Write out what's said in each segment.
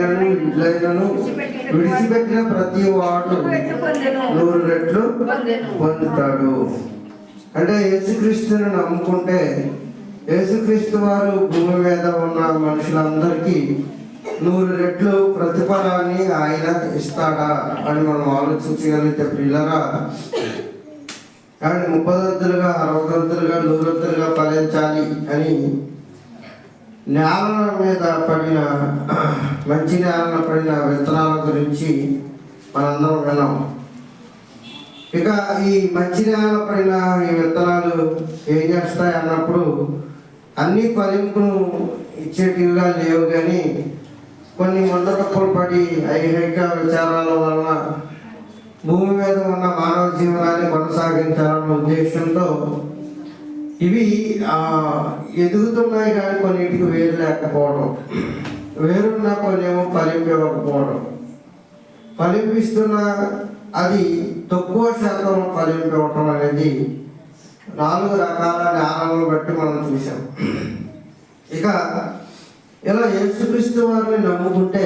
ఇల్లైనను ఇడ్లైనను విడిచిపెట్టిన ప్రతి వాడు నూరు రెట్లు పొందుతాడు. అంటే యేసుక్రీస్తుని నమ్ముకుంటే యేసుక్రీస్తు వారు భూమి మీద ఉన్న మనుషులందరికీ నూరు రెట్లు ప్రతిఫలాన్ని ఆయన ఇస్తాడా అని మనం ఆలోచించగలిగితే పిల్లరా కానీ ముప్పదంతులుగా అరవదంతులుగా నూరంతులుగా ఫలించాలి అని నేల మీద పడిన మంచి నేలన పడిన విత్తనాల గురించి మనందరం విన్నాం. ఇక ఈ మంచి నేల పడిన ఈ విత్తనాలు ఏం చేస్తాయి అన్నప్పుడు అన్ని ఫలింపును ఇచ్చేటివిగా లేవు కానీ కొన్ని ముందరప్పులు పడి ఐహిక విచారాల వలన భూమి మీద ఉన్న మానవ జీవనాన్ని కొనసాగించాలన్న ఉద్దేశంతో ఇవి ఎదుగుతున్నాయి కానీ కొన్నిటికి వేరు లేకపోవడం. వేరున్న కొన్నేమో ఫలింపకపోవడం. ఫలింపిస్తున్న అది తక్కువ శాతం ఫలింపవటం అనేది నాలుగు రకాల జ్ఞానాలను బట్టి మనం చూసాం ఇక ఇలా యేసుక్రీస్తు వారిని నమ్ముకుంటే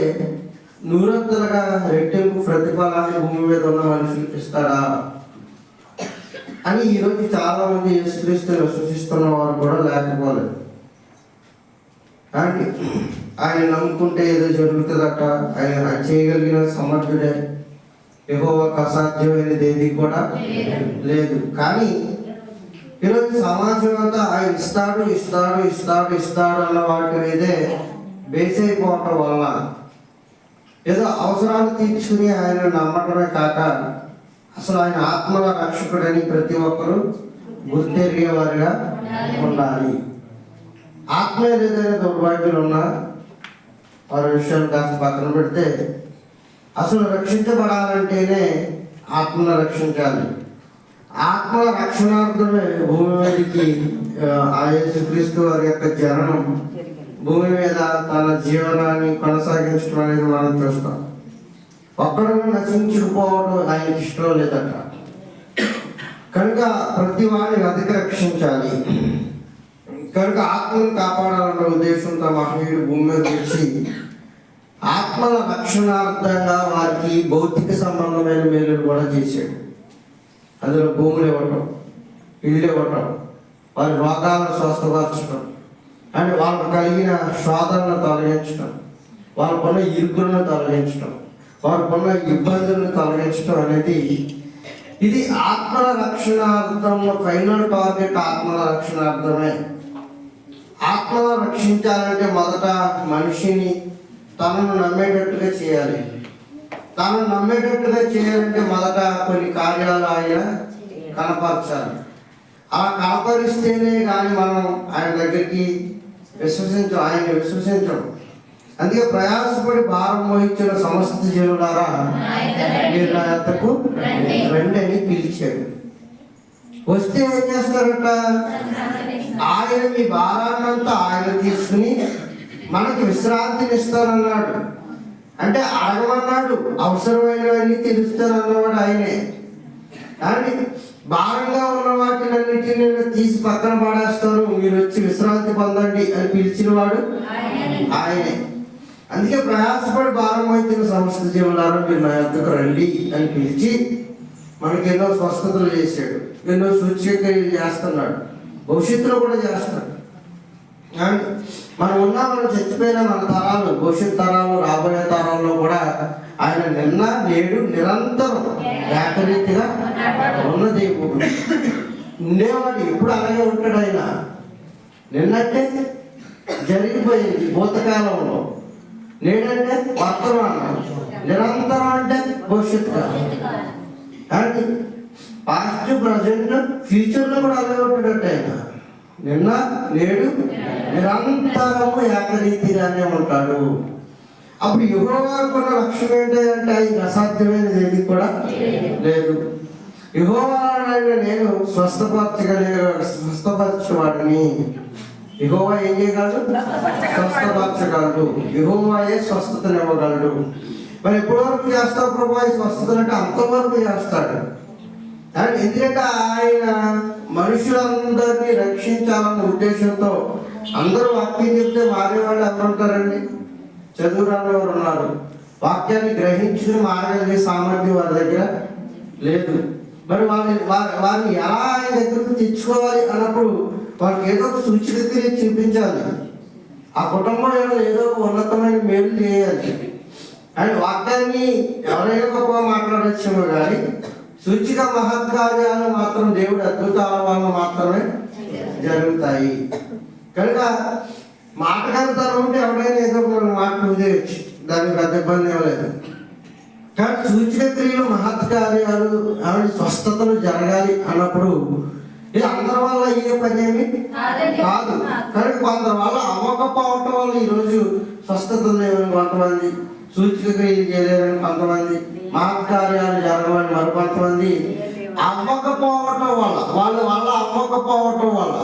నూరంతలుగా రెట్టింపు ప్రతిఫలాన్ని భూమి మీద ఉన్న మనుషులకు ఇస్తాడా అని ఈరోజు చాలా మంది యేసుక్రీస్తుని సూచిస్తున్న వారు కూడా లేకపోలేదు. కానీ ఆయన నమ్ముకుంటే ఏదో జరుగుతుందట ఆయన చేయగలిగిన సమర్థుడే. యెహోవాకు అసాధ్యమైనది ఏది కూడా లేదు. కానీ ఈరోజు సమాజం అంతా ఆయన ఇస్తాడు ఇస్తాడు ఇస్తాడు ఇస్తాడు అన్న వాటి మీదే బేస్ అయిపోవటం వల్ల ఏదో అవసరాలు తీర్చుకుని ఆయన నమ్మటమే కాక అసలు ఆయన ఆత్మల రక్షకుడని ప్రతి ఒక్కరూ గుర్తెరిగేవారుగా ఉండాలి. ఆత్మ ఏదైనా దుర్భాగ్యులు ఉన్నా వారి విషయాలు కాస్త పక్కన పెడితే అసలు రక్షించబడాలంటేనే ఆత్మను రక్షించాలి. ఆత్మ రక్షణార్థమే భూమి మీదకి ఆ, యేసుక్రీస్తు వారి యొక్క జననం భూమి మీద తన జీవనాన్ని కొనసాగించడం అనేది మనం చూస్తాం. ఒక్కడు నశించుకుపోవడం ఆయనకి ఇష్టం లేదట. కనుక ప్రతి వారిని అధిక రక్షించాలి కనుక ఆత్మను కాపాడాలన్న ఉద్దేశంతో మహనీయుడు భూమి మీద వచ్చి ఆత్మల రక్షణార్థంగా వారికి భౌతిక సంబంధమైన మేలు కూడా చేశాడు. అందులో భూములు ఇవ్వటం ఇల్లు ఇవ్వటం వారి రోగాలను స్వస్థపరచడం అండ్ వాళ్ళకు కలిగిన శోధనను తొలగించడం వాళ్ళకున్న ఇరుకులను తొలగించడం వారికున్న ఇబ్బందులను తొలగించడం అనేది ఇది ఆత్మల రక్షణార్థంలో ఫైనల్ టార్గెట్ ఆత్మల రక్షణార్థమే. ఆత్మను రక్షించాలంటే మొదట మనిషిని తనను నమ్మేటట్టుగా చేయాలి. తనను నమ్మేటట్టుగా చేయాలంటే మొదట కొన్ని కార్యాలు ఆయన కనపరచాలి. అలా కనపరిస్తేనే కానీ మనం ఆయన దగ్గరికి విశ్వసించం ఆయన విశ్వసించడం అందుకే ప్రయాసపడి భారం వహించిన సమస్త జీవులారా మీరు నా యొద్దకు రండి. అని పిలిచాడు. వస్తే ఏం చేస్తారట? ఆయన మీ భారాన్నంతా ఆయన తీసుకుని మనకి విశ్రాంతిని ఇస్తానన్నాడు అంటే అడగమన్నాడు అవసరమైనవన్నీ తెలుస్తానన్నవాడు ఆయనే. కానీ భారంగా ఉన్న వాటినన్నిటిని నేను తీసి పక్కన పడేస్తాను మీరు వచ్చి విశ్రాంతి పొందండి అని పిలిచిన వాడు ఆయనే. అందుకే ప్రయాసపడి భారం సంస్థ సమస్త మీరు నా యొక్కకు రండి అని పిలిచి మనకి ఎన్నో స్వస్థతలు చేశాడు. ఎన్నో సూచ్యక్రియలు చేస్తున్నాడు. భవిష్యత్తులో కూడా చేస్తాడు మనం ఉన్నా మనం చచ్చిపోయిన మన తరాలు భవిష్యత్ తరాలు రాబోయే తరాల్లో కూడా ఆయన నిన్న నేడు నిరంతరం ఏకరీతిగా ఉన్న దేవుడు ఉండేవాడు ఎప్పుడు అలాగే ఉంటాడు ఆయన. నిన్నట్టే జరిగిపోయింది భూతకాలంలో. లేడంటే వర్తమానం నిరంతరం అంటే భవిష్యత్ కాలం కానీ పాస్ట్ ప్రజెంట్ ఫ్యూచర్లో కూడా అలాగే ఉంటాడట ఆయన. నిన్న నేడు నిరంతరము ఏకరీతిగానే ఉంటాడు. అప్పుడు యుగోవాకున్న లక్ష్యం ఏంటంటే ఆయన అసాధ్యమైనది ఏది కూడా లేదు. యుగోవాడైన నేను స్వస్థపరచగలిగే స్వస్థపరచేవాడిని యహోవా ఏం చేయగలడు? స్వస్థపరచగలడు. యహోవాయే స్వస్థతను ఇవ్వగలడు. మరి ఎప్పటివరకు చేస్తావు ప్రభు? ఈ స్వస్థతలు అంటే అంతవరకు చేస్తాడు. అండ్ ఎందుకంటే ఆయన మనుషులందరినీ రక్షించాలన్న ఉద్దేశంతో అందరూ వాక్యం చెప్తే మారేవాళ్ళు ఎవరు ఉంటారండి? చదువు రాని ఉన్నారు? వాక్యాన్ని గ్రహించుకుని మారగలిగే సామర్థ్యం వారి దగ్గర లేదు. మరి వారిని వారిని ఎలా ఆయన దగ్గరకు తెచ్చుకోవాలి అన్నప్పుడు వాళ్ళకి ఏదో ఒక సూచిక చూపించాలి. ఆ కుటుంబం ఏదో ఏదో ఒక ఉన్నతమైన మేలు చేయాలి. అండ్ వాక్యాన్ని ఎవరైనా గొప్ప మాట్లాడచ్చేమో కానీ సూచిక మహత్కార్యాలు మాత్రం దేవుడు అద్భుతాల వల్ల మాత్రమే జరుగుతాయి. కనుక మాటగారుతనం ఉంటే ఎవరైనా ఏదో ఒక మాట్లాడు చేయొచ్చు దానికి పెద్ద ఇబ్బంది ఇవ్వలేదు లేదు. కానీ సూచిక క్రియలు మహత్కార్యాలు ఆవిడ స్వస్థతలు జరగాలి అన్నప్పుడు ఇది అందరి వల్ల అయ్యే పని ఏమి? కాదు. కానీ కొందరి వల్ల అవ్వకపోవటం వల్ల ఈరోజు స్వస్థతలు లేవని కొంతమంది సూచిక క్రియలు చేయలేరని కొంతమంది మహత్కార్యాలు జరగవని మరి కొంతమంది అవ్వకపోవటం వల్ల వాళ్ళ వల్ల అవ్వకపోవటం వల్ల.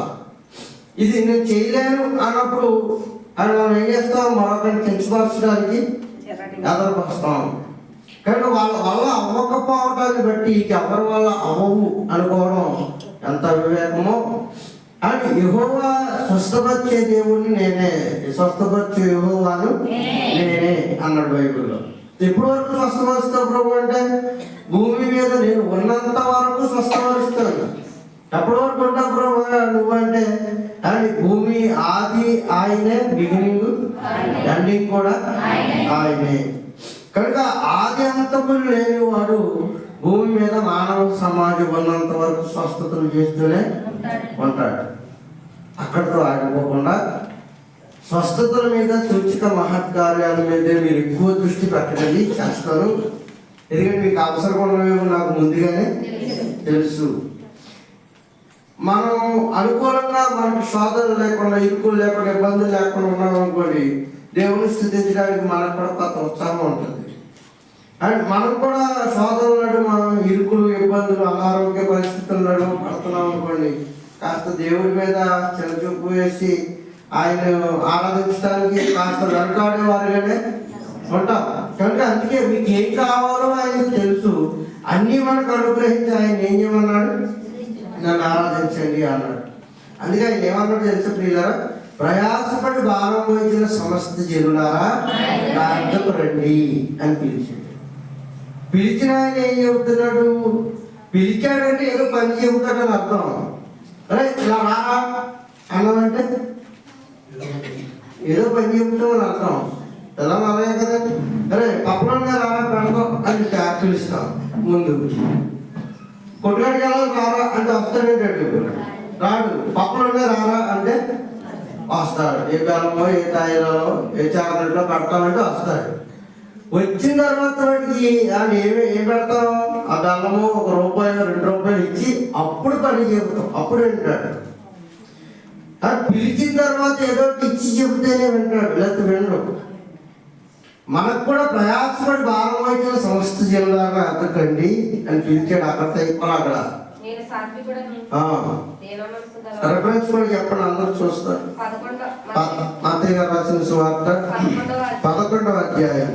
ఇది నేను చేయలేను అన్నప్పుడు అది మనం ఏం చేస్తాం? మరొకరిని కించపరచడానికి ఎదరపరుస్తాం కానీ వాళ్ళ వల్ల అవ్వకపోవటాన్ని బట్టి ఎవరి వల్ల అవ్వవు అనుకోవడం ఎంత వివేకమో. అని యహోవా స్వస్థపరిచే దేవుడిని నేనే. స్వస్థపరిచే యహోవాను నేనే. అన్నాడు బైబిల్లో. ఎప్పటి వరకు స్వస్థపరుస్తావు ప్రభు అంటే భూమి మీద నేను ఉన్నంత వరకు స్వస్థపరుస్తాను. ఎప్పటి వరకు ఉంటావు ప్రభు నువ్వంటే అని భూమి ఆది ఆయనే బిగినింగ్ ఎండింగ్ కూడా ఆయనే. కనుక ఆది అంతములు లేనివాడు భూమి మీద మానవ సమాజం ఉన్నంత వరకు స్వస్థతలు చేస్తూనే ఉంటాడు. అక్కడితో ఆగిపోకుండా స్వస్థతల మీద సూచిక మహత్కార్యాల మీద మీరు ఎక్కువ దృష్టి పెట్టండి చేస్తారు. ఎందుకంటే మీకు అవసరం ఉన్నవేమో నాకు ముందుగానే తెలుసు. మనం అనుకూలంగా మనకు శోధనలు లేకుండా ఇరుకులు లేకుండా ఇబ్బందులు లేకుండా ఉన్నాం అనుకోండి దేవుని స్థుతించడానికి మనకు కూడా కొంత ఉత్సాహం ఉంటుంది. అండ్ మనం కూడా శోధనలు మనం ఇరుకులు ఇబ్బందులు అనారోగ్య పరిస్థితులను పడుతున్నాం అనుకోండి కాస్త దేవుడి మీద చిరచూపు వేసి ఆయన ఆరాధించడానికి కాస్త వెనకాడే వారిగానే ఉంటాం. కనుక అందుకే మీకు ఏం కావాలో ఆయన తెలుసు. అన్నీ మనకు అనుగ్రహించి ఆయన ఏం చేయమన్నాడు? నన్ను ఆరాధించండి అన్నాడు. అందుకే ఆయన ఏమన్నాడు తెలుసు ప్రియులరా? ప్రయాసపడి భారం వహించిన సమస్త జనులారా అద్దకు రండి అని పిలిచాడు. పిలిచిన ఆయన ఏం చెబుతున్నాడు? పిలిచాడంటే ఏదో పని చెబుతాడని అర్థం. అరే ఇలా రారా అన్నామంటే ఏదో పని చెబుతామని అర్థం. ఎలా అలాగే కదా. అరే పక్కన రారా పెడతాం అని పిలుస్తాం ముందు. కొట్లాడికి వెళ్ళాలి రారా అంటే వస్తాడేంటాడు రాడు. పక్కన రారా అంటే వస్తాడు. ఏ బెల్లమో ఏ తాయిలో ఏ చాకలెట్లో పెడతామంటే వస్తాడు. వచ్చిన తర్వాత వాడికి ఆయన ఏమి ఏం పెడతాం? ఆ బెల్లము ఒక రూపాయి రెండు రూపాయలు ఇచ్చి అప్పుడు పని చెబుతాం అప్పుడు వింటాడు. అది పిలిచిన తర్వాత ఏదో ఇచ్చి చెబితేనే వింటాడు. లేకపోతే వినడు. మనకు కూడా ప్రయాసపడి భారం వహించిన సంస్థ జిల్లాగా అతకండి అని పిలిచాడు. అక్కడ. అక్కడ కూడా చెప్పండి అందరూ చూస్తారు. మాతయ్య గారు రాసిన సువార్త పదకొండవ అధ్యాయం,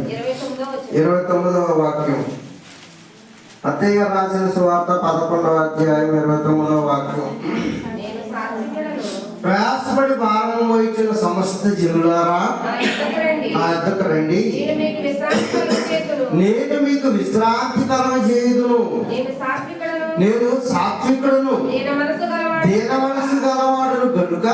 ఇరవై తొమ్మిదవ వాక్యం. అత్తయ్య గారు రాసిన సువార్త పదకొండవ అధ్యాయం ఇరవై తొమ్మిదవ వాక్యం. ప్రయాసపడి భారం వహించిన సమస్త జిల్లారా నా యొద్దకు రండి. నేను మీకు విశ్రాంతి విశ్రాంతి కలగజేయుదును. నేను సాత్వికుడను దేన మనసు గలవాడు గనుక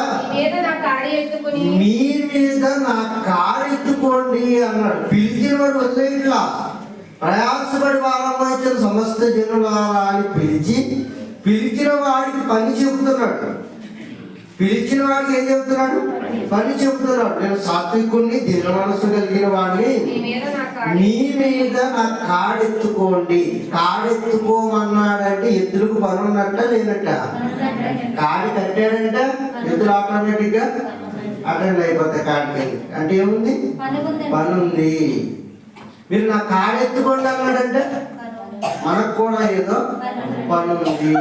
మీ మీద నా కారెత్తుకోండి అన్నాడు. పిలిచిన వాడు వదిలేట్లా ప్రయాసపడి వహించిన సమస్త జనులారా అని పిలిచి పిలిచిన వాడికి పని చెబుతున్నాడు. పిలిచిన వాడికి ఏం చెబుతున్నాడు? పని చెబుతున్నాడు. నేను సాత్వికుణ్ణి దీన మనసు కలిగిన వాడిని. నా మీద నా కాడెత్తుకోండి కాడెత్తుకోమన్నాడంటే ఎద్దులకు పని ఉన్నట్ట లేనట్ట. కాడి కట్టాడంటే ఎద్దులు ఆటోమేటిక్గా అటెండ్ అయిపోతాయి కాడికి అంటే ఏముంది? పని ఉంది మీరు నా కాడెత్తుకోండి అన్నాడంటే. మనకు కూడా ఏదో పని ఉంది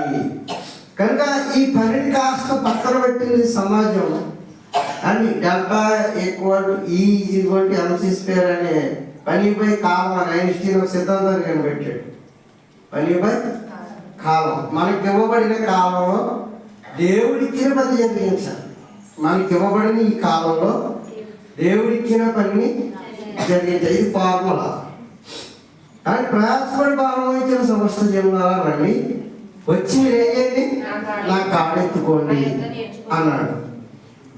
కనుక ఈ పనిని కాస్త పక్కన పెట్టింది సమాజం. అని delta equal E equal to MC square అనే పనిపై కాలం ఐన్స్టీన్ ఒక సిద్ధాంతాన్ని కనిపెట్టాడు పనిపై కాలం. మనకి ఇవ్వబడిన కాలంలో దేవుడిచ్చిన పని జరిగించాలి మనకి ఇవ్వబడిన ఈ కాలంలో దేవుడిచ్చిన పనిని జరిగించాలి ఇది ఫార్ములా కానీ ప్రయాసపడి భావం వహించిన సమస్త జీవనాల వచ్చి మీరు నా కాడెత్తుకోండి అన్నాడు.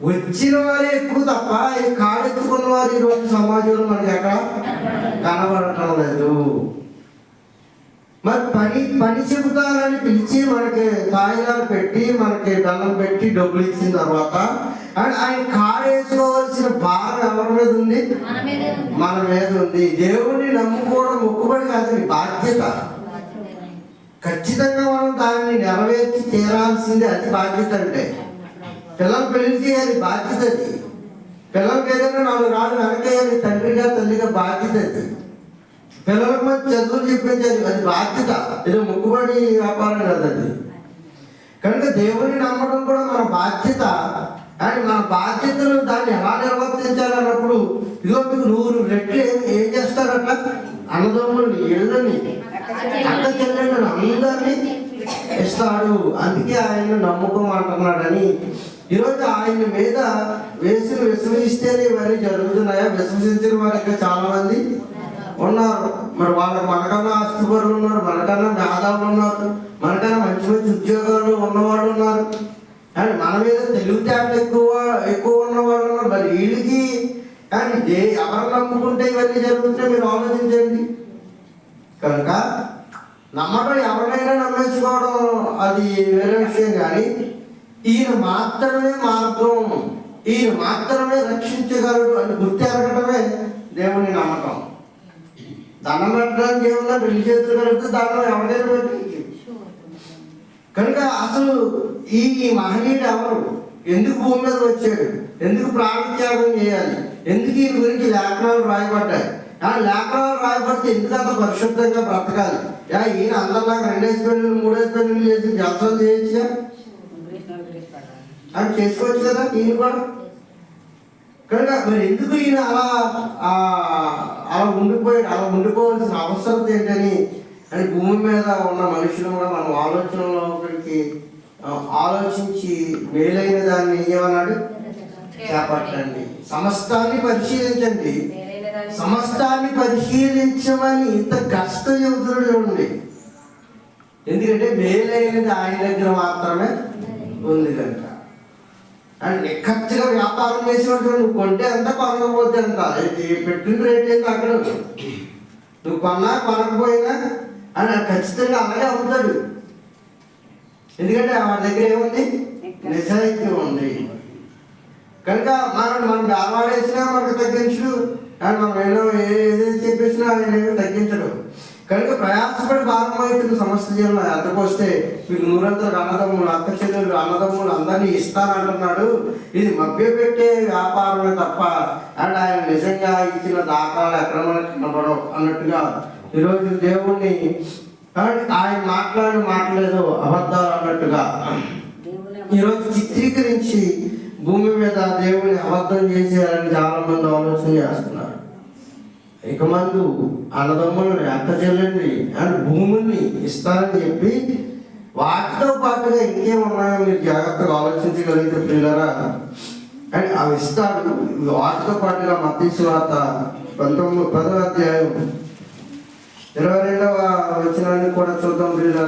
వచ్చిన వారే ఎక్కువ తప్ప ఈ కాడెత్తుకున్న వారు ఈరోజు సమాజంలో మనకి ఎక్కడ కనబడటం లేదు. మరి పని పని చెబుతారని పిలిచి మనకి కాగితాలు పెట్టి మనకి దండం పెట్టి డబ్బులు ఇచ్చిన తర్వాత అండ్ ఆయన కాడేసుకోవాల్సిన భారం ఎవరి మీద ఉంది? మన మీదే ఉంది. దేవుణ్ణి నమ్ముకోవడం మొక్కుబడి కాదు బాధ్యత. ఖచ్చితంగా మనం దాన్ని నెరవేర్చి తీరాల్సిందే అది బాధ్యత అంటే. పిల్లలు పెళ్ళి చేయాలి బాధ్యత అది. పిల్లలకి ఏదైనా నాలుగు రాళ్ళు వెనకేయాలి తండ్రిగా తల్లిగా బాధ్యత అది. పిల్లలకు మంచి చదువులు చెప్పించాలి అది బాధ్యత. ఏదో మొక్కుబడి వ్యాపారం కదా అది. కనుక దేవుని నమ్మడం కూడా మన బాధ్యత. కానీ మన బాధ్యతలు దాన్ని ఎలా నిర్వర్తించాలి అన్నప్పుడు ఇదిగో మీకు నూరు రెట్లు ఏం ఏం చేస్తారట అన్నదమ్ముల్ని ఇళ్ళని అక్క చెల్లెళ్ళని అందరినీ ఇస్తాడు. అందుకే ఆయన నమ్మకం అంటున్నాడని. ఈరోజు ఆయన మీద వేసి విశ్వసిస్తేనే ఇవన్నీ జరుగుతున్నాయా? విశ్వసించిన వారికి చాలా మంది ఉన్నారు మరి వాళ్ళ మనకన్నా ఆస్తిపరులు ఉన్నారు మనకన్నా మేధావులు ఉన్నారు మనకన్నా మంచి మంచి ఉద్యోగాలు ఉన్నవాళ్ళు ఉన్నారు. కానీ మన మీద తెలివితేటలు ఎక్కువ ఎక్కువ ఉన్నవాళ్ళు ఉన్నారు. మరి వీళ్ళకి కానీ దే ఎవరు నమ్ముకుంటే ఇవన్నీ జరుగుతుంటే మీరు ఆలోచించండి. కనుక నమ్మడం ఎవరినైనా నమ్మేసుకోవడం అది వేరే విషయం కానీ ఈయన మాత్రమే మార్గం ఈయన మాత్రమే రక్షించగలడు అని గుర్తెరగడమే దేవుని నమ్మకం. దండం పెట్టడానికి ఏమన్నా పెళ్ళి చేతులు కలిగితే దండం ఎవరికైనా పెట్టచ్చు కనుక అసలు ఈ మహనీయుడు ఎవరు? ఎందుకు భూమి మీద వచ్చాడు? ఎందుకు ప్రాణత్యాగం చేయాలి? ఎందుకు ఈ గురించి లేఖనాలు రాయబడ్డాయి? ఆ లేఖనాలు రాయబడితే ఎందుకు అంత పరిశుద్ధంగా బ్రతకాలి? యా ఈయన అందరిలాగా రెండేసి పెళ్ళిళ్ళు మూడేసి పెళ్ళిళ్ళు చేసి జలసాలు చేయొచ్చుగా అది చేసుకోవచ్చు కదా ఈయన కూడా? కనుక మరి ఎందుకు ఈయన అలా అలా ఉండిపోయాడు అలా ఉండిపోవాల్సిన అవసరం ఏంటని అని భూమి మీద ఉన్న మనుషులు కూడా మనం ఆలోచనలో ఒకరికి ఆలోచించి మేలైన దాన్ని ఏమన్నాడు? చేపట్టండి. సమస్తాన్ని పరిశీలించండి. సమస్తాన్ని పరిశీలించమని ఇంత కష్ట చెబుతున్నాడు చూడండి ఎందుకంటే మేలైనది ఆయన దగ్గర మాత్రమే ఉంది కనుక. అండ్ నిక్కచ్చిగా వ్యాపారం చేసినట్టు నువ్వు కొంటే ఎంత కొనకపోతే ఎంత ఇది పెట్టిన రేట్ ఏంటి అక్కడ నువ్వు కొన్నా కొనకపోయినా అని ఖచ్చితంగా అలాగే అమ్ముతాడు ఎందుకంటే వాడి దగ్గర ఏముంది? నిజాయితీ ఉంది. కనుక మనం మనం బేరవాడేసినా మనకు తగ్గించడు. అండ్ మనం ఏదో ఏదైతే చెప్పేసినా ఆయన ఏమీ తగ్గించడు. కనుక ప్రయాసపడి భారం సమస్యలు అద్దకొస్తే జీవనం ఎంతకొస్తే మీకు నూరంతలకు అన్నదమ్ములు అక్క చెల్లెలు అన్నదమ్ములు అందరినీ ఇస్తానంటున్నాడు. ఇది మభ్యపెట్టే వ్యాపారమే తప్ప అండ్ ఆయన నిజంగా ఇచ్చిన దాఖలాలు ఎక్కడ మనకు కనబడవు అన్నట్టుగా ఈరోజు దేవుణ్ణి కాబట్టి ఆయన మాట్లాడి మాట్లాడేదో అబద్ధాలు అన్నట్టుగా ఈరోజు చిత్రీకరించి భూమి మీద దేవుని అబద్ధం చేసేయాలని చాలా మంది ఆలోచన చేస్తున్నారు. ఇక మందు అన్నదమ్ములని అక్క చెల్లెండి అని భూముల్ని ఇస్తారని చెప్పి వాటితో పాటుగా ఇంకేమున్నాయో మీరు జాగ్రత్తగా ఆలోచించగలిగితే పిల్లరా అని అవి ఇస్తాడు వాటితో పాటుగా మతీసు వార్త పంతొమ్మిది పదవ అధ్యాయం ఇరవై రెండవ వచనాన్ని కూడా చూద్దాం పిల్లరా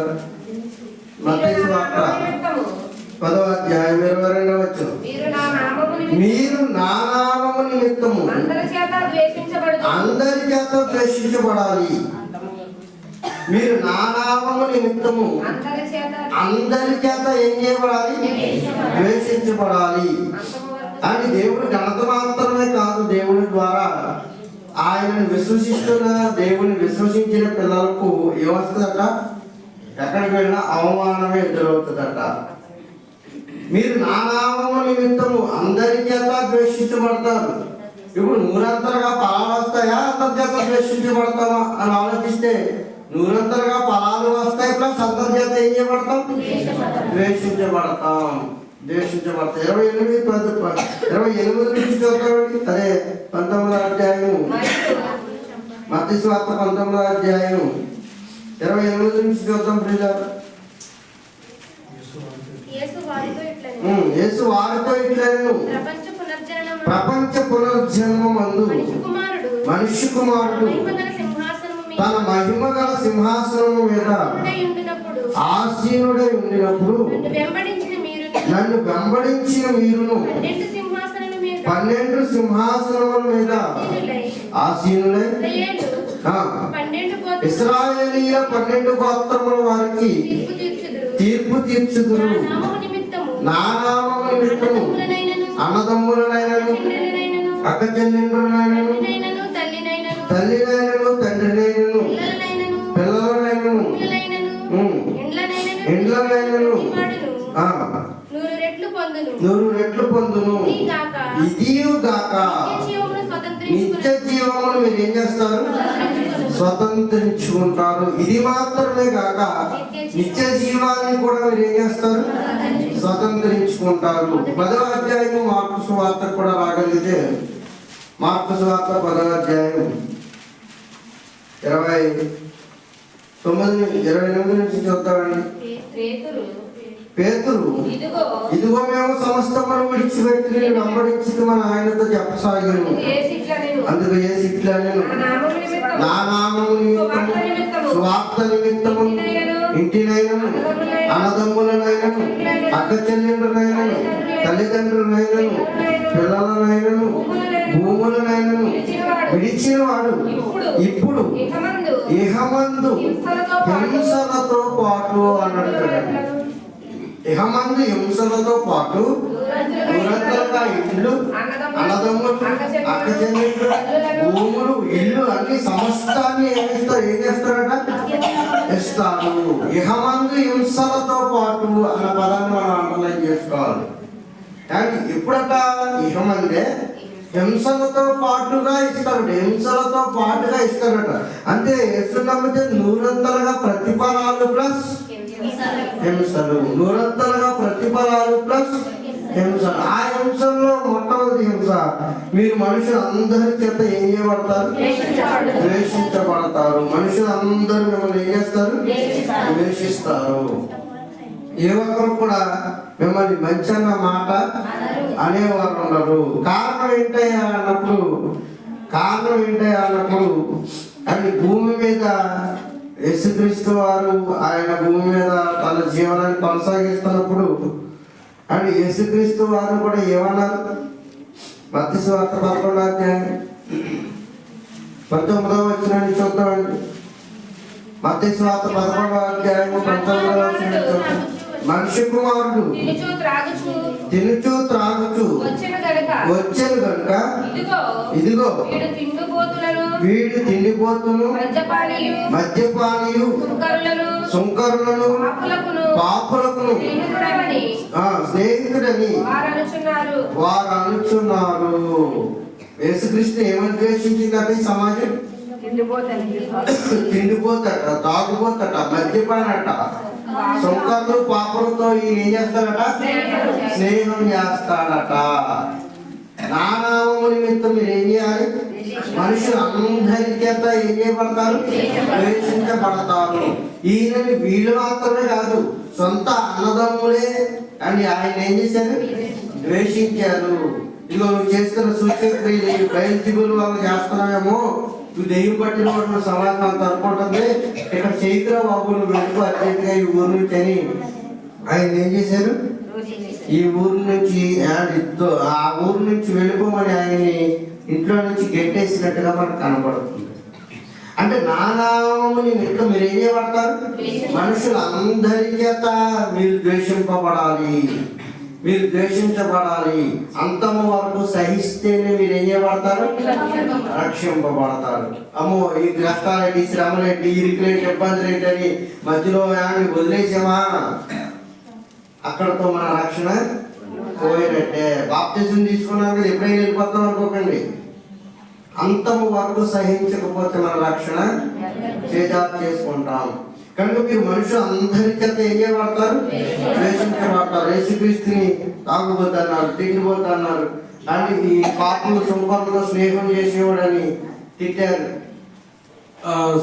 మతీసు వార్త పదవ అధ్యాయం ఇరవై రెండవ వచ్చిన మీరు నా నామము నిమిత్తము. అందరి చేత అందరి చేత ప్రశ్నించబడాలి మీరు నా నిమిత్తము అందరి చేత ఏం చేయబడాలి? ద్వేషించబడాలి. అని దేవుడు ఘనత మాత్రమే కాదు దేవుని ద్వారా. ఆయనను విశ్వసిస్తున్న దేవుని విశ్వసించిన పిల్లలకు ఏమొస్తుందట ఎక్కడికి వెళ్ళినా అవమానమే ఎదురవుతుందట. మీరు నా నిమిత్తము అందరి చేత ద్వేషించబడతారు. ఇప్పుడు నూరంతలుగా ఫలాలు వస్తాయా? అందరి చేత ద్వేషించబడతామా అని ఆలోచిస్తే నూరంతలుగా ఫలాలు వస్తాయి ప్లస్ అందరి చేత ఏం చేయబడతాం? ద్వేషించబడతాం. ద్వేషించబడతాం. ఇరవై ఎనిమిది ఇరవై ఎనిమిది నుంచి చూద్దామండి అదే పంతొమ్మిదో అధ్యాయం మత్తి స్వార్థ పంతొమ్మిదో అధ్యాయం ఇరవై ఎనిమిది నుంచి చూద్దాం ప్రియులారా. యేసు వారితో ఇట్లని ఉమ్, యేసు వారితో ఇట్లను ప్రపంచ పునర్జననం ప్రపంచ పునర్జన్మ మందు మనిషి కుమారుడు మనుష్య తన మహిమ గల సింహాసనము మీద ఆసీనుడై ఉండినప్పుడు నన్ను వెంబడించిన మీరును పన్నెండు సింహాసనముల మీద పన్నెండు సింహాసనముల మీద ఆసీనులై ఆసీనులై ఇశ్రాయేలు ఆ, పన్నెండు కోతులు ఇస్రాయేలీల పన్నెండు గోత్రముల వారికి తీర్పు తీర్చుదురు. నా నిమిత్తము అన్నదమ్ములనైనను అక్క చెల్లెండ్రులనైనను తల్లినైనను తండ్రినైనను పిల్లలనైనను పొందును. నూరు రెట్లు పొందును ఇది గాక స్వతంత్రించుకుంటారు. ఇది మాత్రమే కాక నిత్య జీవాన్ని కూడా మీరు ఏం చేస్తారు? స్వతంత్రించుకుంటారు. పదవ అధ్యాయము మార్పు సువార్త కూడా రాగలిగితే మార్పు సువార్త పదవ అధ్యాయం ఇరవై తొమ్మిది ఇరవై ఎనిమిది నుంచి చూద్దామండి. పేతురు ఇదిగో. మేము సమస్తమును విడిచిపెట్టి నేను వెంబడించి మన ఆయనతో చెప్పసాగాను. అందుకు ఏ సిట్లా నేను? నా నామము నిమిత్తము. స్వార్థ నిమిత్తము. ఇంటినైనను. అన్నదమ్ములనైనను. అక్క చెల్లెండ్రునైనను తల్లిదండ్రులనైనను. పిల్లలనైనను. భూములనైనను. విడిచిన వాడు ఇప్పుడు. ఇహమందు. హింసలతో పాటు హింసలతో పాటు అన్నాడు కదండి ఇహమందు హింసలతో పాటు దూరంతలుగా ఇల్లు అన్నదమ్ములు అక్క చెల్లెళ్ళు భూములు ఇల్లు అన్ని సమస్తాన్ని ఏమిస్తారు ఏం చేస్తారట? ఇస్తారు ఇహమందు హింసలతో పాటు అన్న పదాన్ని మనం అండర్లైన్ చేసుకోవాలి కానీ ఎప్పుడట ఇహమందే హింసలతో పాటుగా ఇస్తారట హింసలతో పాటుగా ఇస్తారట. అంటే యేసు నమ్మితే నూరంతలుగా ప్రతిఫలాలు ప్లస్ హింసలు. నూరంతలుగా ప్రతిఫలాలు ప్లస్ హింస ఆ హింసల్లో మొట్టమొదటి హింస మీరు మనుషులు అందరి చేత ఏం చేయబడతారు? ద్వేషించబడతారు. మనుషులు అందరూ మిమ్మల్ని ఏం చేస్తారు? ద్వేషిస్తారు. ఏ ఒక్కరు కూడా మిమ్మల్ని మంచి అన్న మాట అనేవారు ఉండరు కారణం ఏంటయ్యా అన్నప్పుడు కారణం ఏంటయ్యా అన్నప్పుడు అది భూమి మీద యేసుక్రీస్తు వారు ఆయన భూమి మీద తన జీవనాన్ని కొనసాగిస్తున్నప్పుడు అండ్ యేసుక్రీస్తు వారు కూడా ఏమన్నారు? మత్తి స్వార్థ పదకొండో అధ్యాయం పంతొమ్మిదవ వచ్చిన చూద్దామండి. మత్తి స్వార్థ పదకొండవ అధ్యాయం పంతొమ్మిదవ వచ్చిన చూద్దాం. మనిషి కుమారుడు. తినుచు త్రాగుచు వచ్చిన కనుక ఇదిగో ఇదిగో. వీడు తిండిపోతును మద్యపానీయు సుంకరులను. పాపులకును. స్నేహితుడని. వారు అనుచున్నారు యేసుక్రీస్తు ఏమని ద్వేషించిందంటే ఈ సమాజం? తిండిపోతాట తాగుపోతాట మద్యపానట. సొంకర్లు పాపలతో ఈయన ఏం చేస్తాడట? స్నేహం చేస్తాడట. నా నిమిత్తం మీరు ఏం చేయాలి? మనుషులు అందరి చేత ఏం చేయబడతారు? ద్వేషించబడతారు. ఈయనని వీళ్ళు మాత్రమే కాదు సొంత అన్నదమ్ములే అని ఆయన ఏం చేశారు? ద్వేషించారు. ఇదిగో నువ్వు చేస్తున్న సూచన క్రియలు వాళ్ళు చేస్తున్నామేమో నువ్వు దెయ్యం పట్టిన వాడు సమాజం అంత అనుకుంటుంది ఇక్కడ చైత్ర బాబు నువ్వు అర్జెంటుగా ఈ ఊరు నుంచి అని ఆయన ఏం చేశారు? ఈ ఊరు నుంచి ఆ- ఊరు నుంచి వెళ్ళిపోమని ఆయన్ని ఇంట్లో నుంచి గెట్టేసినట్టుగా మనకు కనపడుతుంది అంటే నానామము నిమిత్తం మీరు ఏం చేయబడతారు? మనుషులు అందరి చేత మీరు ద్వేషింపబడాలి. మీరు ద్వేషించబడాలి. అంతము వరకు సహిస్తేనే మీరు ఏం చేయబడతారు? రక్షింపబడతారు. అమ్మో ఈ కష్టాలేంటి శ్రమలేంటి ఈ ఇరుకులేంటి ఇబ్బందులేంటి అని మధ్యలో ఆమె వదిలేసామా? అక్కడతో మన రక్షణ పోయినట్టే బాప్తిజం తీసుకున్నాక ఎప్పుడైనా వెళ్ళిపోతాం అనుకోకండి. అంతము వరకు సహించకపోతే మన రక్షణ చేజాప్ చేసుకుంటాం. కనుక మీరు మనుషులు అందరి చేత ఏం చేయబడతారు ద్వేషించబడతారు యేసుక్రీస్తుని తాగుబోతున్నారు అన్నారు అంటే ఈ పాపలు సుంపర్లతో స్నేహం చేసేవాడని తిట్టారు.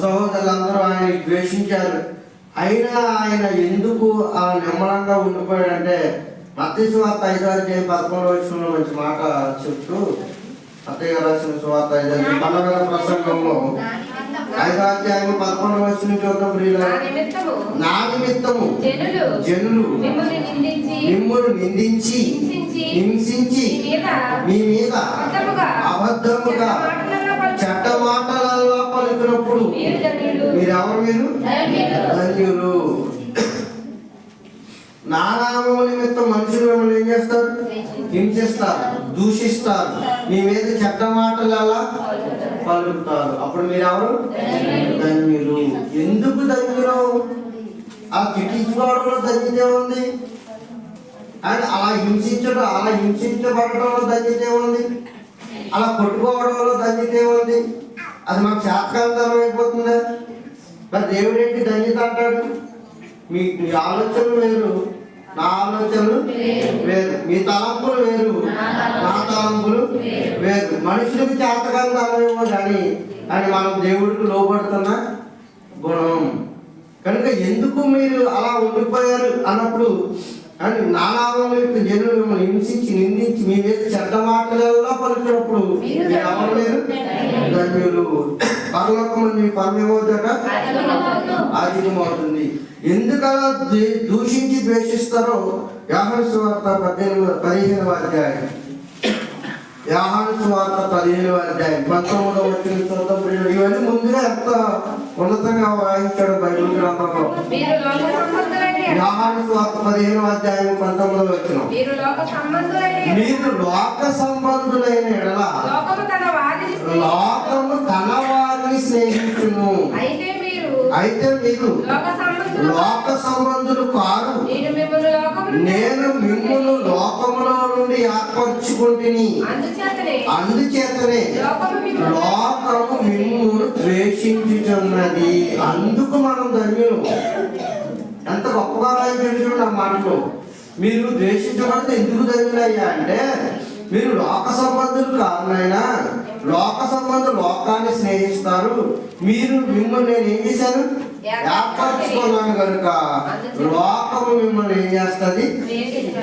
సహోదరులందరూ ఆయన ద్వేషించారు. అయినా ఆయన ఎందుకు ఆ నిమ్మలంగా ఉండిపోయాడంటే మత్తి వార్త ఐదారు అధ్యాయం పదకొండు వచ్చిన మంచి మాట చెప్తూ అత్తయ్య రాసిన సువార్త ఐదారు పండుగల ప్రసంగంలో ఐదో అధ్యాయం పదకొండు చూద్దాం నా ప్రియుల నిమిత్తము నా నిమిత్తము జనులు మిమ్మల్ని నిందించి హింసించి మీ మీద అబద్ధముగా చెడ్డ మాటలలో పలుకు- మాటలలో పలుకున్నప్పుడు మీరు ధన్యులు. నా నామము నిమిత్తం మనుషులు మిమ్మల్ని ఏం చేస్తారు? హింసిస్తారు. దూషిస్తారు. మీ మీద చెడ్డ మాటలు అలా పలుకుతారు అప్పుడు మీరు ఎవరు ధన్యులు. ఎందుకు ధన్యులు? ఆ తిట్టించుకోవడంలో ధన్యత ఉంది. అండ్ అలా హింసించడం అలా హింసించబడటంలో ధన్యత ఉంది. అలా కొట్టుకోవడంలో ధన్యత ఉంది. అది మాకు శాతకాంతరం అయిపోతుందా? మరి దేవుడు ఏంటి ధన్యత అంటాడు? మీ మీ ఆలోచనలు వేరు. నా ఆలోచనలు వేరు. మీ తలంపులు వేరు. నా తలంపులు వేరు. మనుషులకు చేతకాంతమేమో కానీ అని మనం దేవుడికి లోపడుతున్న గుణం. కనుక ఎందుకు మీరు అలా ఉండిపోయారు అన్నప్పుడు అని నానామం యొక్క జనులు మిమ్మల్ని హింసించి నిందించి మీ మీద చెడ్డ మాటలలో పలికినప్పుడు మీరు ఎవరు లేరు? ధన్యులు. పరలోకము మీ పరమేమవుతాట ఆధీనమవుతుంది. ఎందుకలా దూషించి ద్వేషిస్తారో యాహన్ సువార్త పద్దెనిమిది పదిహేను అధ్యాయం. యాహాను సువార్త పదిహేను అధ్యాయం. పంతొమ్మిదవ వచ్చిన చూద్దాం. ఇవన్నీ ముందుగా ఎంత ఉన్నతంగా వాయించాడు బైబిల్ గ్రంథంలో? యాహాను సువార్త పదిహేను అధ్యాయం పంతొమ్మిదవ వచ్చిన మీరు లోక సంబంధులైన ఎడల లోకము తన వారిని లోకము తన వారిని స్నేహించును. అయితే మీరు అయితే మీరు లోక సంబంధులు కారు నేను మిమ్మల్ని లోకములో నుండి ఏర్పరచుకుంటుని అందుచేతనే లోకము మిమ్మల్ని ద్వేషించుచున్నది. అందుకు మనం ధన్యులు. ఎంత గొప్పగా చూడండి ఆ మాటలు. మీరు ద్వేషించబడితే ఎందుకు ధన్యులయ్యా అంటే మీరు లోక సంబంధులు కారణైనా లోక సంబంధులు లోకాన్ని స్నేహిస్తారు. మీరు మిమ్మల్ని నేను ఏం చేశాను? ఏర్పరచుకున్నాను. కనుక లోకము మిమ్మల్ని ఏం చేస్తుంది?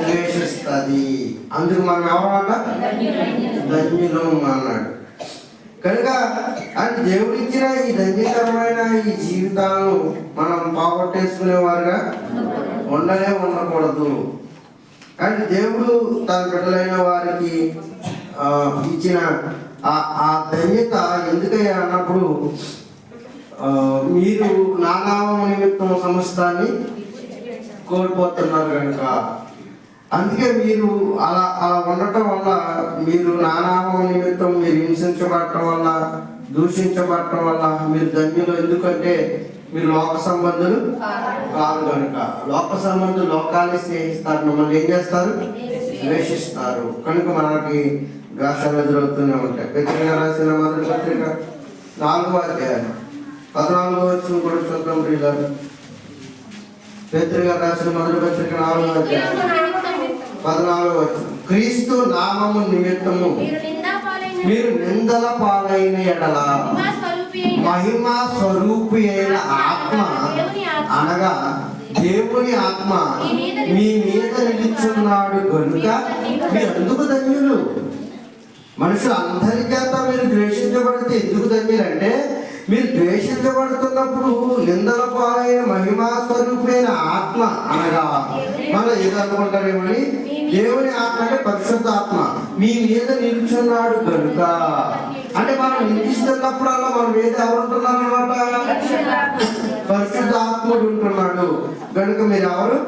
ద్వేషిస్తుంది. అందుకు మనం ధన్యులం అన్నాడు కనుక అది దేవుడిచ్చిన ఈ ధన్యకరమైన ఈ జీవితాలను మనం పోగొట్టేసుకునే వారుగా ఉండనే ఉండకూడదు. కానీ దేవుడు తన బిడ్డలైన వారికి ఆ, ఇచ్చిన ఆ ధన్యత ఎందుకయ్యా అన్నప్పుడు మీరు నానామ నిమిత్తం సమస్తాన్ని కోల్పోతున్నారు కనుక. అందుకే మీరు అలా అలా ఉండటం వల్ల మీరు నానామం నిమిత్తం మీరు హింసించబడటం వల్ల దూషించబడటం వల్ల మీరు ధన్యులు ఎందుకంటే మీరు లోక సంబంధులు కాదు కనుక. లోక సంబంధులు లోకాన్ని స్నేహిస్తారు మిమ్మల్ని ఏం చేస్తారు? ద్వేషిస్తారు. కనుక మనకి వ్యాసాలు జరుగుతూనే ఉంటాయి. పత్రిక రాసిన మొదటి పత్రిక నాలుగో అధ్యాయం. పద్నాలుగో వచ్చిన కూడా చూద్దాం ప్రియులారు. పత్రిక రాసిన మొదటి పత్రిక నాలుగో అధ్యాయం. పద్నాలుగు వచ్చిన క్రీస్తు నామము నిమిత్తము మీరు పాలైన నిందల పాలైన ఎడల మహిమా స్వరూపి అయిన ఆత్మ అనగా దేవుని ఆత్మ మీ మీద నిలుచున్నాడు కనుక మీరు ఎందుకు ధన్యులు. మనుషులు అందరి చేత మీరు ద్వేషించబడితే ఎందుకు తగ్గారంటే మీరు ద్వేషించబడుతున్నప్పుడు నిందల పాలైన మహిమా స్వరూపైన ఆత్మ అనగా మనం ఏదనుకుంటారేమని దేవుని ఆత్మ అంటే పరిశుద్ధ ఆత్మ మీ మీద నిల్చున్నాడు కనుక అంటే మనం నిందిస్తున్నప్పుడల్లా మనం ఏది ఎవరు అనమాట పరిశుద్ధ ఆత్ముడు ఉంటున్నాడు. కనుక మీరు ఎవరు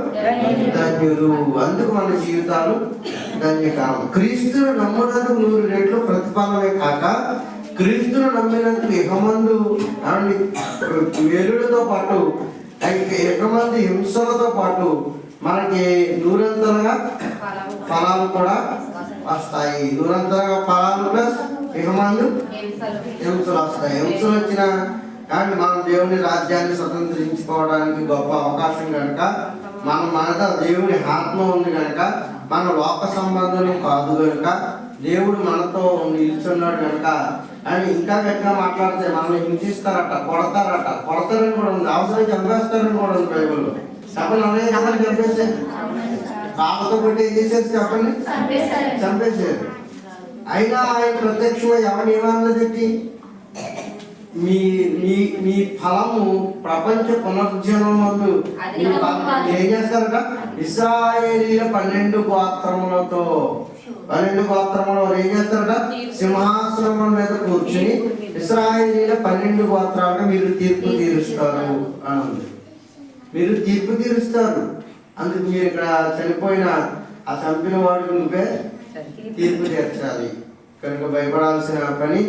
ధన్యులు. అందుకు మన జీవితాలు ధన్యకాలం. క్రీస్తును నమ్మునందుకు నూరు రెట్లు ప్రతిఫలమే కాక క్రీస్తును నమ్మినందుకు ఇహమందు ఏమండి, వేలులతో పాటు ఇహమంది హింసలతో పాటు మనకి నూరంతలుగా ఫలాలు కూడా వస్తాయి. నూరంతలుగా ఫలాలు ప్లస్ ఇహమందు హింసలు వస్తాయి. హింసలు వచ్చిన కానీ మనం దేవుని రాజ్యాన్ని స్వతంత్రించుకోవడానికి గొప్ప అవకాశం కనుక మనం మనతో దేవుని ఆత్మ ఉంది కనుక మన లోక సంబంధం కాదు కనుక దేవుడు మనతో నిల్చున్నాడు కనుక అని ఇంకా గట్టిగా మాట్లాడితే మనల్ని హింసిస్తారట కొడతారట. కొడతారని కూడా ఉంది. అవసరం చంపేస్తారని కూడా ఉంది బైబుల్లో. చెప్పండి అదే చెప్పండి చంపేసే కాళ్ళతో పెట్టి ఏం చేసేది చెప్పండి? చంపేసారు అయినా ఆయన ప్రత్యక్షమై ఎవరిని ఏమన్నది మీ మీ మీ ఫలము ప్రపంచ ఫలం ఏం చేస్తారట? ఇస్రాయేలీల పన్నెండు గోత్రములతో. పన్నెండు గోత్రములు ఏం చేస్తారట? సింహాసనం మీద కూర్చుని ఇస్రాయేలీల పన్నెండు గోత్రాలను మీరు తీర్పు తీరుస్తారు అని ఉంది. మీరు తీర్పు తీరుస్తారు. అందుకు మీరు ఇక్కడ చనిపోయిన ఆ చంపిన వాడు నువ్వే. తీర్పు తీర్చాలి. కనుక భయపడాల్సిన పని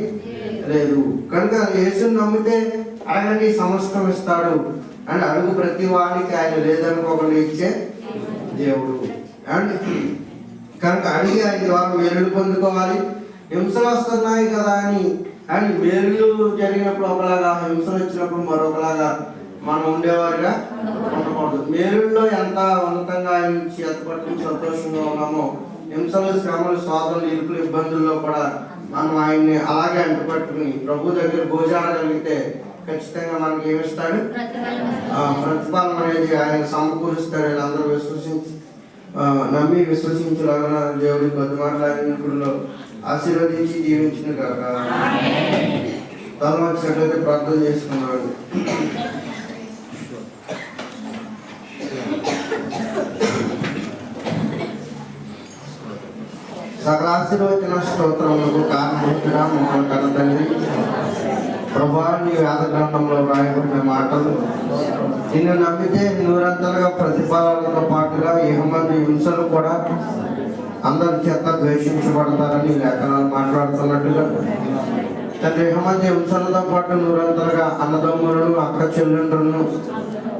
లేదు. కనుక యేసుని నమ్మితే అడగండి సమస్తం ఇస్తాడు అండ్ అడుగు ప్రతి వాడికి ఆయన లేదనుకోకుండా ఇచ్చే దేవుడు. అండ్ కనుక అడిగి ఆయన ద్వారా మేలులు పొందుకోవాలి. హింసలు వస్తున్నాయి కదా అని అండ్ మేలులు జరిగినప్పుడు ఒకలాగా హింసలు వచ్చినప్పుడు మరొకలాగా మనం ఉండేవారుగా ఉండకూడదు. మేలుల్లో ఎంత ఉన్నతంగా ఆయన చేతపట్టుకుని సంతోషంగా ఉన్నామో హింసలు శ్రమలు శోధనలు ఇరుకులు ఇబ్బందుల్లో కూడా మనం ఆయన్ని అలాగే అంటుపట్టుకుని ప్రభు దగ్గర భోజనాడగలిగితే ఖచ్చితంగా మనకి ఏమిస్తాడు? ప్రతిఫలం అనేది ఆయన సమకూరుస్తాడు వీళ్ళందరూ విశ్వసించి నమ్మి విశ్వసించలాగా దేవుడి కొద్ది మాట్లాడినప్పుడు ఆశీర్వదించి జీవించిన కాక తల వచ్చినట్లయితే ప్రార్థన చేసుకున్నాడు సకల స్తోత్రములకు కారణముగా మమ్మల్ని కన్న తండ్రి. ప్రభా నీ వేద గ్రంథంలో వ్రాయబడిన మాటలు నిన్ను నమ్మితే నూరంతలుగా ప్రతిఫలాలతో పాటుగా ఏమంది హింసలు కూడా అందరి చేత ద్వేషించబడతారని లేఖనాలు మాట్లాడుతున్నట్టుగా. తండ్రి ఏమంది హింసలతో పాటు నూరంతలుగా అన్నదమ్ములను అక్క చెల్లెండ్రులను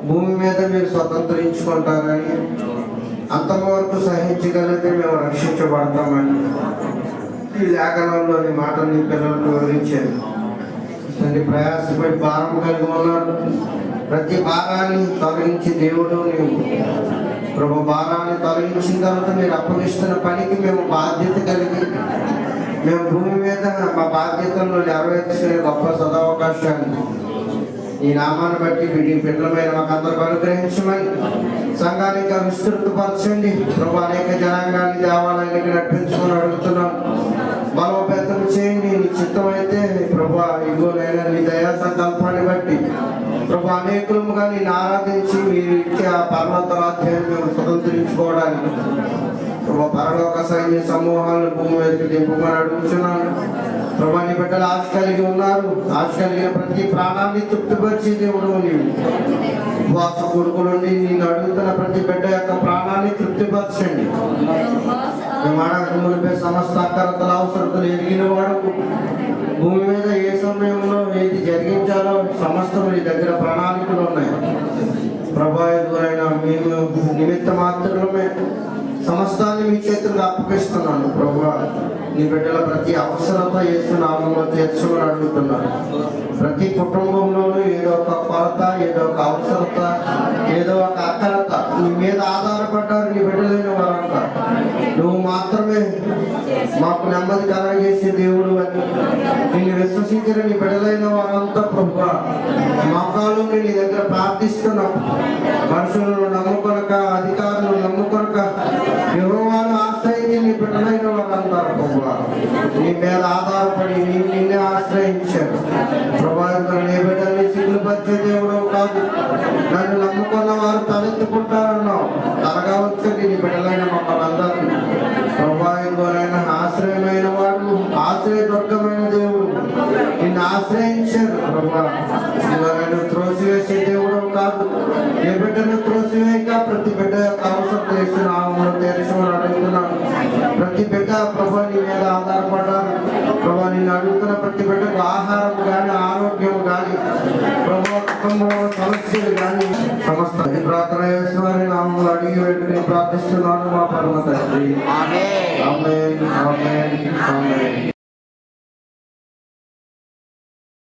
భూమి మీద మీరు స్వతంత్రించుకుంటారని అంతవరకు సహించగలిగితే మేము రక్షించబడతామని ఈ లేఖనంలోని మాటల్ని పిల్లలకు వివరించాను. తండ్రి ప్రయాసపడి భారం కలిగి ఉన్నాడు ప్రతి భారాన్ని తొలగించి దేవుడు నీవు ప్రభు భారాన్ని తొలగించిన తర్వాత మీరు అప్పగిస్తున్న పనికి మేము బాధ్యత కలిగి మేము భూమి మీద మా బాధ్యతలను నెరవేర్చే గొప్ప సదావకాశాన్ని ఈ నామాన్ని బట్టి వీటి బిడ్డలమైన మాకు అందరికి అనుగ్రహించమని సంఘాన్ని ఇంకా విస్తృతపరచండి. ప్రభు అనేక జనాంగాన్ని దేవాలయానికి నడిపించుకొని అడుగుతున్నాం. బలోపేతం చేయండి. నీ చిత్తమైతే ప్రభు ఇగోనైనా నీ దయా సంకల్పాన్ని బట్టి ప్రభు అనేకులుగా నేను ఆరాధించి మీరు ఇచ్చే ఆ పర్వతరాధ్యాన్ని మేము స్వతంత్రించుకోవడానికి ప్రభు పరలోక సైన్య సమూహాలను భూమి మీదకి దింపుమని అడుగుతున్నాను ప్రభా నీ బిడ్డలు ఆశ కలిగి ఉన్నారు. ఆశ కలిగిన ప్రతి ప్రాణాన్ని తృప్తిపరిచే దేవుడు నీవు. ఉపవాస కొడుకు నుండి నేను అడుగుతున్న ప్రతి బిడ్డ యొక్క ప్రాణాన్ని తృప్తిపరచండి. మేము సమస్త అక్కరతల అవసరతలు ఎదిగిన వాడు. భూమి మీద ఏ సమయంలో ఏది జరిగించాలో సమస్తం నీ దగ్గర ప్రణాళికలు ఉన్నాయి. ప్రభావితులైన మేము నిమిత్త మాత్రమే సమస్తాన్ని మీ చేతులకు అప్పగిస్తున్నాను ప్రభు నీ బిడ్డల ప్రతి అవసరత యేసు నామంలో తీర్చమని అడుగుతున్నాను. ప్రతి కుటుంబంలోనూ ఏదో ఒక కొరత ఏదో ఒక అవసరత ఏదో ఒక అక్కరత నీ మీద ఆధారపడ్డారు నీ బిడ్డలైన వారంతా. నువ్వు మాత్రమే మాకు నెమ్మది కలగజేసే దేవుడు అని నిన్ను విశ్వసించిన నీ బిడ్డలైన వారంతా ప్రభు మోకాలు నీ దగ్గర ప్రార్థిస్తున్నాం. మనుషులను నమ్ముకొనక అధికారులు నమ్ముకొనక యెహోవాను ఆశ్రయించి నీ బిడ్డలైన వాళ్ళంటారు ప్రభా నీ మీద ఆధారపడి నీ నిన్నే ఆశ్రయించారు. ప్రభావితం ఏ బిడ్డని సిగ్గుపరిచే దేవుడు కాదు. నన్ను నమ్ముకున్న వారు తలెత్తుకుంటారన్నావు. త్వరగా వచ్చండి నీ బిడ్డలైన మమ్మల్ని అందరినీ ఆశ్రయమైన వాడు ఆశ్రయదుర్గమైన దేవుడు. నిన్ను ఆశ్రయించారు ప్రభా. త్రోసి త్రోసివేసే దేవుడు ఏ బిడ్డను త్రోసివేయక ప్రతి బిడ్డ యొక్క అవసరం తెలిసిన ఆమెను తెరచమని అడుగుతున్నాను ప్రతి బిడ్డ ప్రభా నీ మీద ఆధారపడ్డారు ప్రభా నేను అడుగుతున్న ప్రతి బిడ్డకు ఆహారం కానీ ఆరోగ్యం కానీ ప్రభా కుటుంబంలో సమస్యలు కానీ సమస్త ప్రార్థన చేసిన వారి నామంలో అడిగి పెట్టుకుని ప్రార్థిస్తున్నాను మా పరమ తండ్రి ఆమేన్ ఆమేన్ ఆమేన్